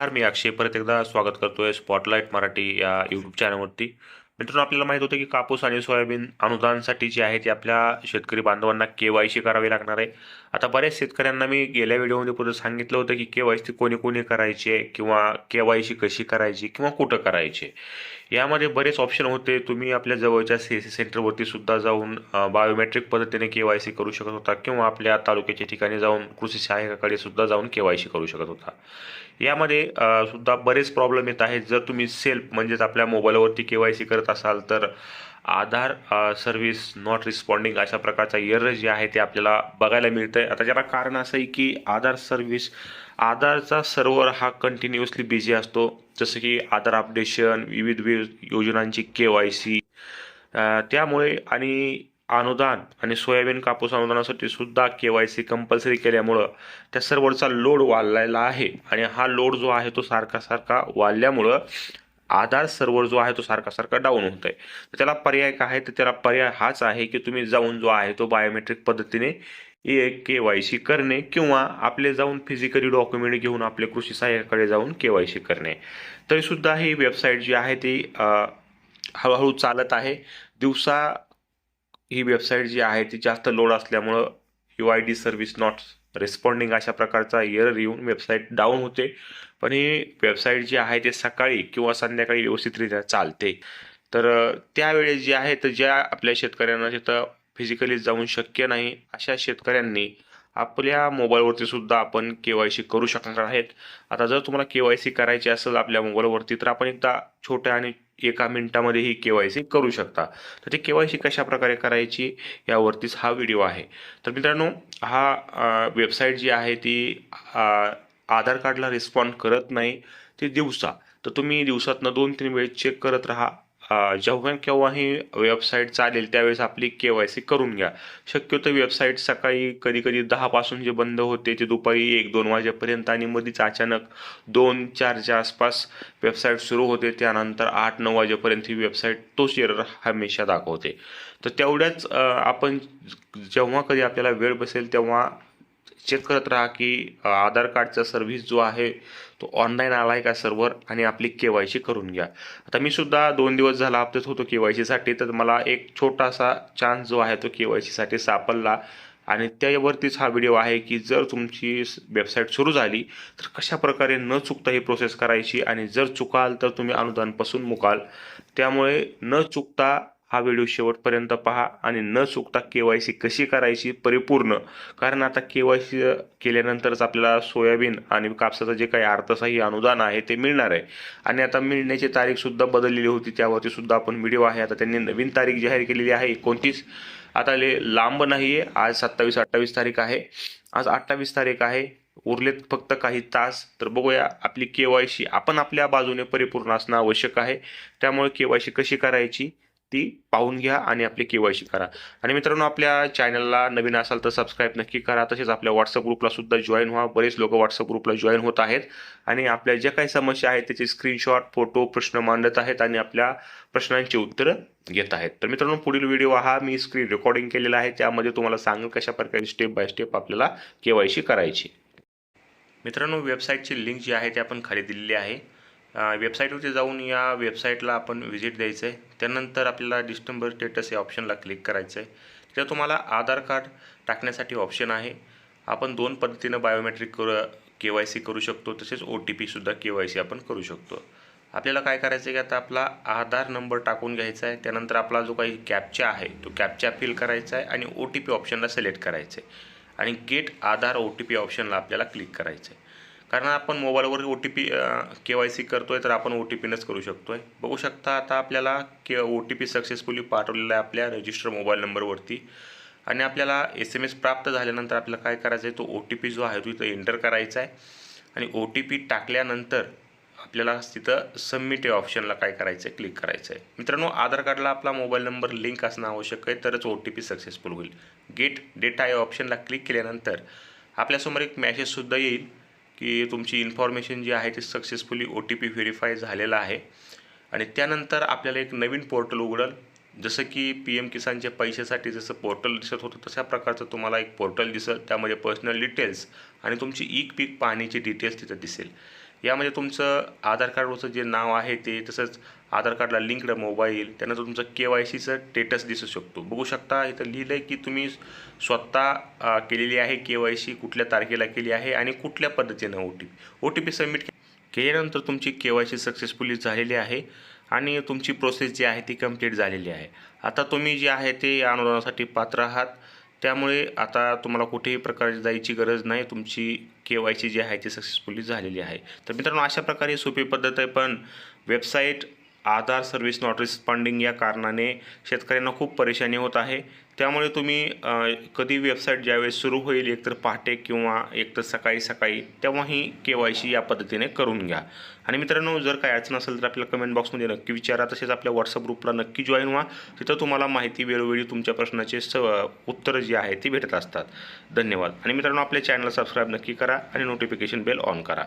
नमस्कार मी अक्षय. परत एकदा स्वागत करतोय स्पॉटलाईट मराठी या यूट्यूब चॅनलवरती मित्रांनो आपल्याला माहीत होतं की कापूस आणि सोयाबीन अनुदानसाठी जे आहे ते आपल्या शेतकरी बांधवांना के वाय सी करावी लागणार आहे. आता बऱ्याच शेतकऱ्यांना मी गेल्या व्हिडिओमध्ये पुढे सांगितलं होतं की के वाय सी कोणी कोणी करायची आहे किंवा के वाय सी कशी करायची किंवा कुठं करायची. यामध्ये बरेच ऑप्शन होते. तुम्ही आपल्या जवळच्या सी एस सी सेंटरवरती सुद्धा जाऊन बायोमेट्रिक पद्धतीने के वाय सी करू शकत होता किंवा आपल्या तालुक्याच्या ठिकाणी जाऊन कृषी सहाय्यकाकडे सुद्धा जाऊन के वाय सी करू शकत होता. यामध्ये सुद्धा बरेच प्रॉब्लेम येत आहेत. जर तुम्ही सेल्फ म्हणजेच आपल्या मोबाईलवरती के वाय सी करत असाल तर आधार सर्व्हिस नॉट रिस्पॉन्डिंग अशा प्रकारचा एरर जे आहे ते आपल्याला बघायला मिळतं आहे आता ज्याला कारण असं आहे की आधार सर्व्हिस आधारचा सर्व्हर हा कंटिन्युअसली बिझी असतो. जसं की आधार अपडेशन विविध विविध योजनांची के वाय सी त्यामुळे आणि अनुदान आणि सोयाबीन कापूस अनुदानासाठी सुद्धा के वाय सी कंपल्सरी केल्यामुळं त्या सर्व्हरचा लोड वाढलेला आहे. आणि हा लोड जो आहे तो सारखा सारखा वाढल्यामुळं आधार सर्व्हर जो आहे तो सारखा सारखा डाऊन होत आहे तर त्याला पर्याय काय आहे? तर त्याला पर्याय हाच आहे की तुम्ही जाऊन जो आहे तो बायोमेट्रिक पद्धतीने एक के वाय सी करणे किंवा आपले जाऊन फिजिकली डॉक्युमेंट घेऊन आपले कृषी सहाय्याकडे जाऊन के वाय सी करणे. तरीसुद्धा ही वेबसाईट जी आहे ती हळूहळू चालत आहे. दिवसा ही वेबसाईट जी आहे ती जास्त लोड असल्यामुळं U I D service not responding अशा प्रकारचा एरर येऊन वेबसाईट डाऊन होते. पण ही वेबसाईट जी आहे ते सकाळी किंवा संध्याकाळी व्यवस्थितरित्या चालते. तर त्यावेळेस जे आहे तर ज्या आपल्या शेतकऱ्यांना तिथं फिजिकली जाऊन शक्य नाही अशा शेतकऱ्यांनी आपल्या मोबाईलवरती सुद्धा आपण के वाय सी करू शकणार आहेत. आता जर तुम्हाला के वाय सी करायची असेल आपल्या मोबाईलवरती तर आपण एकदा छोट्या आणि एका मिनिटामध्ये ही के वाय सी करू शकता. तर ती के वाय सी कशा प्रकारे करायची यावरतीच हा व्हिडिओ आहे. तर मित्रांनो हा वेबसाईट जी आहे ती आधार कार्डला रिस्पॉन्ड करत नाही ते दिवसा. तर तुम्ही दिवसातनं दोन तीन वेळेस चेक करत राहा. जेव्हा केव्हा ही वेबसाईट चालेल त्यावेळेस आपली के वाय सी करून घ्या. शक्यतो वेबसाईट सकाळी कधी कधी दहापासून जे बंद होते ते दुपारी एक दोन वाजेपर्यंत आणि मध्येच अचानक दोन चारच्या आसपास वेबसाईट सुरू होते. त्यानंतर आठ नऊ वाजेपर्यंत ही वेबसाईट तोच एरर हमेशा दाखवते. तर तेवढ्याच आपण जेव्हा कधी आपल्याला वेळ बसेल तेव्हा चेक करत राहा की आधार कार्डचा सर्व्हिस जो आहे तो ऑनलाईन आला आहे का सर्व्हर आणि आपली के वाय सी करून घ्या. आता मी सुद्धा दोन दिवस झाला हप्त्यात होतो के वाय सीसाठी तर मला एक छोटासा चान्स जो आहे तो के वाय सीसाठी सापडला. आणि त्यावरतीच हा व्हिडिओ आहे की जर तुमची वेबसाईट सुरू झाली तर कशा प्रकारे न चुकता ही प्रोसेस करायची? आणि जर चुकाल तर तुम्ही अनुदानपासून मुकाल. त्यामुळे न चुकता हा व्हिडिओ शेवटपर्यंत पहा आणि न चुकता के वाय सी कशी करायची परिपूर्ण. कारण आता के वाय सी केल्यानंतरच आपल्याला सोयाबीन आणि कापसाचं जे काही अर्थसहाय्य अनुदान आहे ते मिळणार आहे. आणि आता मिळण्याची तारीखसुद्धा बदललेली होती त्यावरती सुद्धा आपण व्हिडिओ आहे. आता त्यांनी नवीन तारीख जाहीर केलेली आहे एकोणतीस. आता ले लांब नाही आहे आज सत्तावीस अठ्ठावीस तारीख आहे. आज अठ्ठावीस तारीख आहे उरलेत फक्त काही तास. तर बघूया आपली के वाय सी आपण आपल्या बाजूने परिपूर्ण असणं आवश्यक आहे. त्यामुळे के वाय सी कशी करायची? ती पाहून घ्या आणि आपली के वाय सी करा. आणि मित्रांनो आपल्या चॅनलला नवीन असाल तर सबस्क्राईब नक्की करा. तसेच आपल्या व्हॉट्सअप ग्रुपला सुद्धा जॉईन व्हा. बरेच लोक व्हॉट्सअप ग्रुपला जॉईन होत आहेत. आणि आपल्या ज्या काही समस्या आहेत त्याचे स्क्रीनशॉट फोटो प्रश्न मांडत आहेत आणि आपल्या प्रश्नांची उत्तरं घेत आहेत. तर मित्रांनो पुढील व्हिडिओ हा मी स्क्रीन रेकॉर्डिंग केलेला आहे. त्यामध्ये तुम्हाला सांगेल कशा प्रकारे स्टेप बाय स्टेप आपल्याला के वाय सी करायची. मित्रांनो वेबसाईटची लिंक जी आहे ती आपण खाली दिलेली आहे. वेबसाईटवरती जाऊन या वेबसाईटला आपण व्हिजिट द्यायचं आहे त्यानंतर आपल्याला डिस्टंबर स्टेटस या ऑप्शनला क्लिक करायचं आहे तिथं तुम्हाला आधार कार्ड टाकण्यासाठी ऑप्शन आहे. आपण दोन पद्धतीनं बायोमेट्रिक करू के वाय सी करू शकतो. तसेच ओ टी पीसुद्धा के वाय सी आपण करू शकतो. आपल्याला काय करायचं आहे की आता आपला आधार नंबर टाकून घ्यायचा आहे त्यानंतर आपला जो काही कॅपचा आहे तो कॅपचा फिल करायचा आहे आणि ओ टी पी ऑप्शनला सिलेक्ट करायचं आहे आणि get Aadhaar O T P ऑप्शनला आपल्याला क्लिक करायचं आहे कारण आपण मोबाईलवर O T P K Y C करतो आहे तर आपण ओ टी पीनंच करू शकतो आहे बघू शकता आता आपल्याला K O T P successfully पाठवलेला आहे आपल्या रजिस्टर मोबाईल नंबरवरती. आणि आपल्याला एस एम एस प्राप्त झाल्यानंतर आपल्याला काय करायचं आहे तो ओ टी पी जो आहे तो इथं एंटर करायचा आहे आणि ओ टी पी टाकल्यानंतर आपल्याला तिथं सबमिट या ऑप्शनला काय करायचं आहे क्लिक करायचं आहे मित्रांनो आधार कार्डला आपला मोबाईल नंबर लिंक असणं आवश्यक आहे तरच ओ टी पी सक्सेसफुल होईल. गेट डेटा या ऑप्शनला क्लिक केल्यानंतर आपल्यासमोर एक मॅसेजसुद्धा येईल. की तुमची इन्फॉर्मेशन जी आहे ती successfully O T P verify झालेलं आहे. आणि त्यानंतर आपल्याला एक नवीन पोर्टल उघडल. जसं की पी एम किसानच्या पैशासाठी जसं पोर्टल दिसत होतं तशा प्रकारचं तुम्हाला एक पोर्टल दिसेल. त्यामध्ये पर्सनल डिटेल्स आणि तुमची ईक पीक पाहण्याची डिटेल्स तिथं दिसेल. यामध्ये तुमचं आधार कार्डवरचं जे नाव आहे ते तसंच आधार कार्डला लिंकड मोबाईल त्यानंतर तुमचं के वाय सीचं स्टेटस दिसू शकतो. बघू शकता इथं लिहिलं आहे की तुम्ही स्वतः केलेली आहे के वाय सी कुठल्या तारखेला केली आहे आणि कुठल्या पद्धतीनं O T P O T P submit केल्यानंतर तुमची के वाय सी सक्सेसफुली झालेली आहे आणि तुमची प्रोसेस जी आहे ती कंप्लीट झालेली आहे. आता तुम्ही जे आहे ते अनुदानासाठी पात्र आहात. त्यामुळे आता तुम्हाला कुठेही प्रकारे जायची गरज नाही. तुमची के वाय सी जी आहे ती सक्सेसफुली झालेली आहे. तर मित्रांनो अशा प्रकारे सोपी पद्धत आहे पण website Aadhaar service not responding या कारणाने शेतकऱ्यांना खूप परेशानी होत आहे. त्यामुळे तुम्ही कधी वेबसाईट ज्यावेळेस सुरू होईल एकतर पहाटे किंवा एकतर सकाळी सकाळी तेव्हाही के वाय सी या पद्धतीने करून घ्या. आणि मित्रांनो जर काय अडचण असेल तर आपल्याला कमेंट बॉक्समध्ये नक्की विचारा. तसेच आपल्या व्हॉट्सअप ग्रुपला नक्की जॉईन व्हा. तिथं तुम्हाला माहिती वेळोवेळी तुमच्या प्रश्नाचे स उत्तरं जी आहे ती भेटत असतात. धन्यवाद. आणि मित्रांनो आपल्या चॅनलला सबस्क्राईब नक्की करा आणि नोटिफिकेशन बेल ऑन करा.